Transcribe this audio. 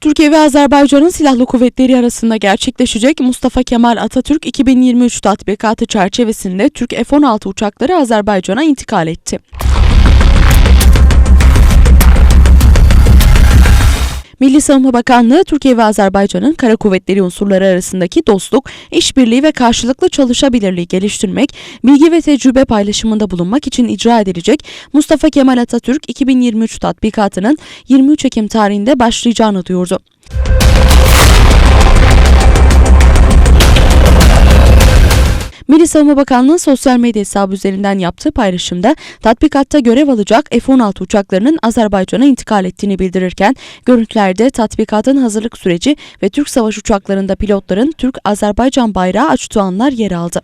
Türkiye ve Azerbaycan'ın silahlı kuvvetleri arasında gerçekleşecek Mustafa Kemal Atatürk 2023 tatbikatı çerçevesinde Türk F-16 uçakları Azerbaycan'a intikal etti. Milli Savunma Bakanlığı, Türkiye ve Azerbaycan'ın kara kuvvetleri unsurları arasındaki dostluk, işbirliği ve karşılıklı çalışabilirliği geliştirmek, bilgi ve tecrübe paylaşımında bulunmak için icra edilecek Mustafa Kemal Atatürk 2023 tatbikatının 23 Ekim tarihinde başlayacağını duyurdu. Milli Savunma Bakanlığı sosyal medya hesabı üzerinden yaptığı paylaşımda tatbikatta görev alacak F-16 uçaklarının Azerbaycan'a intikal ettiğini bildirirken görüntülerde tatbikatın hazırlık süreci ve Türk savaş uçaklarında pilotların Türk-Azerbaycan bayrağı açtığı anlar yer aldı.